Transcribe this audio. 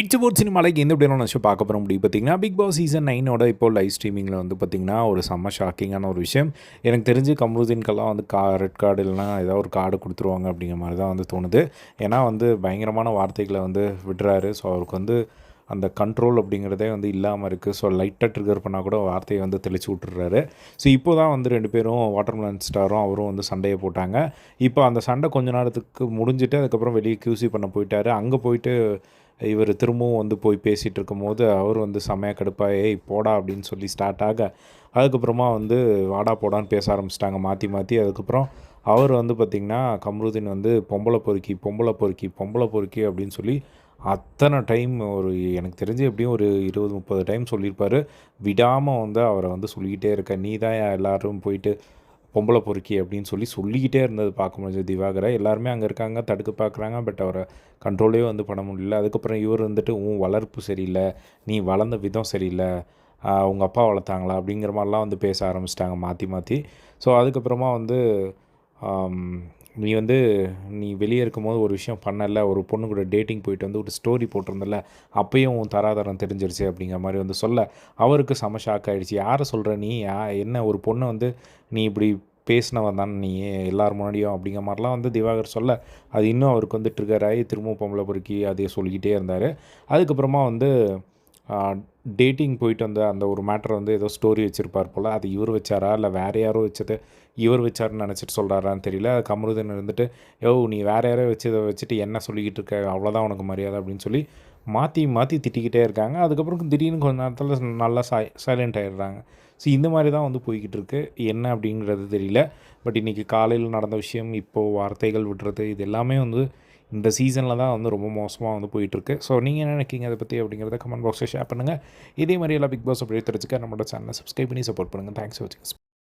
It's boat சினிமாலைக்கு எந்த எப்படியான விஷயம் பார்க்க போகிற முடியும் பார்த்தீங்கன்னா பிக் பாஸ் சீசன் நைனோட இப்போ லைவ் ஸ்ட்ரீமிங்கில் வந்து பார்த்திங்கன்னா ஒரு செம்ம ஷாக்கிங்கான ஒரு விஷயம். எனக்கு தெரிஞ்சு கமருதீன்கெல்லாம் வந்து கா ரெட் கார்டு இல்லைனா ஏதாவது ஒரு கார்டு கொடுத்துருவாங்க அப்படிங்கிற மாதிரி தான் வந்து தோணுது. ஏன்னா வந்து பயங்கரமான வார்த்தைகளை வந்து விடுறாரு ஸோ அவருக்கு வந்து அந்த கண்ட்ரோல் அப்படிங்கிறதே வந்து இல்லாமல் இருக்குது ஸோ லைட்டாக ட்ரிகர் பண்ணால் கூட வார்த்தையை வந்து தெளிச்சு விட்டுறாரு. ஸோ இப்போ தான் வந்து ரெண்டு பேரும் வாட்டர்மெலன் ஸ்டாரும் அவரும் வந்து சண்டையை போட்டாங்க. இப்போ அந்த சண்டை கொஞ்ச நேரத்துக்கு முடிஞ்சுட்டு அதுக்கப்புறம் வெளியே கியூசி பண்ண போயிட்டாரு. அங்கே போயிட்டு இவர் திரும்பவும் வந்து போய் பேசிகிட்டு இருக்கும்போது அவர் வந்து செமையாக கடுப்பாக ஏய் போடா அப்படின்னு சொல்லி ஸ்டார்ட் ஆக அதுக்கப்புறமா வந்து வாடா போடான்னு பேச ஆரம்பிச்சிட்டாங்க. மாற்றி மாற்றி அதுக்கப்புறம் அவர் வந்து பார்த்திங்கன்னா கம்ருதீன் வந்து பொம்பளை பொறுக்கி பொம்பளை பொறுக்கி பொம்பளை பொறுக்கி அப்படின்னு சொல்லி அத்தனை டைம் ஒரு எனக்கு தெரிஞ்சு எப்படியும் ஒரு இருபது முப்பது டைம் சொல்லியிருப்பார். விடாமல் வந்து அவரை வந்து சொல்லிக்கிட்டே இருக்க நீ தான் எல்லோரும் போயிட்டு பொம்பளை பொறுக்கி அப்படின்னு சொல்லி சொல்லிக்கிட்டே இருந்தது பார்க்க முடிஞ்சது. திவாகரை எல்லாருமே அங்கே இருக்காங்க தடுக்க பார்க்குறாங்க பட் அவரை கண்ட்ரோலே வந்து பண்ண முடியல. அதுக்கப்புறம் இவர் வந்துட்டு உன் வளர்ப்பு சரியில்லை நீ வளர்ந்த விதம் சரியில்லை உங்கள் அப்பா வளர்த்தாங்களா? அப்படிங்கிற மாதிரிலாம் வந்து பேச ஆரம்பிச்சிட்டாங்க மாற்றி மாற்றி ஸோ அதுக்கப்புறமா வந்து நீ வந்து நீ வெளியே இருக்கும்போது ஒரு விஷயம் பண்ணல ஒரு பொண்ணு கூட டேட்டிங் போயிட்டு வந்து ஒரு ஸ்டோரி போட்டிருந்தல அப்பயும் உன் தராதரம் தெரிஞ்சிருச்சு அப்படிங்கிற மாதிரி வந்து சொல்ல. அவருக்கு செம ஷாக் ஆகிடுச்சு யாரை சொல்கிற நீ? யா என்ன ஒரு பொண்ணை வந்து நீ இப்படி பேசினவன் தான் நீ எல்லார் முன்னாடியும் அப்படிங்கிற மாதிரிலாம் வந்து திவாகர் சொல்ல. அது இன்னும் அவருக்கு வந்து ட்ரிகர் ஆகி திரும்ப பொம்பளை பொறுக்கி அதையே சொல்லிக்கிட்டே இருந்தார். அதுக்கப்புறமா வந்து டேட்டிங் போயிட்டு வந்த அந்த ஒரு மேட்டரை வந்து ஏதோ ஸ்டோரி வச்சுருப்பார் போல். அது இவர் வச்சாரா? இல்லை வேறு யாரோ வச்சது இவர் வச்சாருன்னு நினச்சிட்டு சொல்கிறாரான்னு தெரியல. அது கமருதன் இருந்துட்டு யோ நீ வேறு யாரோ வச்சதை வச்சுட்டு என்ன சொல்லிக்கிட்டு இருக்க? அவ்வளோதான் உனக்கு மரியாதை அப்படின்னு சொல்லி மாற்றி மாற்றி திட்டிக்கிட்டே இருக்காங்க. அதுக்கப்புறம் திடீர்னு கொஞ்ச நேரத்தில் நல்லா சை சைலண்ட் ஆகிடுறாங்க ஸோ இந்த மாதிரி தான் வந்து போய்கிட்டு இருக்கு. என்ன அப்படிங்கிறது தெரியல. பட் இன்றைக்கி காலையில் நடந்த விஷயம் இப்போது வார்த்தைகள் விடுறது இது எல்லாமே வந்து இந்த சீசனில் தான் வந்து ரொம்ப மோசமாக வந்து போயிட்டுருக்கு. ஸோ நீங்கள் என்ன நினைக்கிங்க அதை பற்றி அப்படிங்கிறத கமெண்ட் பாக்ஸில் ஷேர் பண்ணுங்கள் இதே மாதிரி எல்லாம் பிக் பாஸ் அப்படி தெரிஞ்சுக்க நம்மளோட சேனலை சப்ஸ்கிரைப் பண்ணி சப்போர்ட் பண்ணுங்கள் தேங்க்ஸ் வாட்சிங்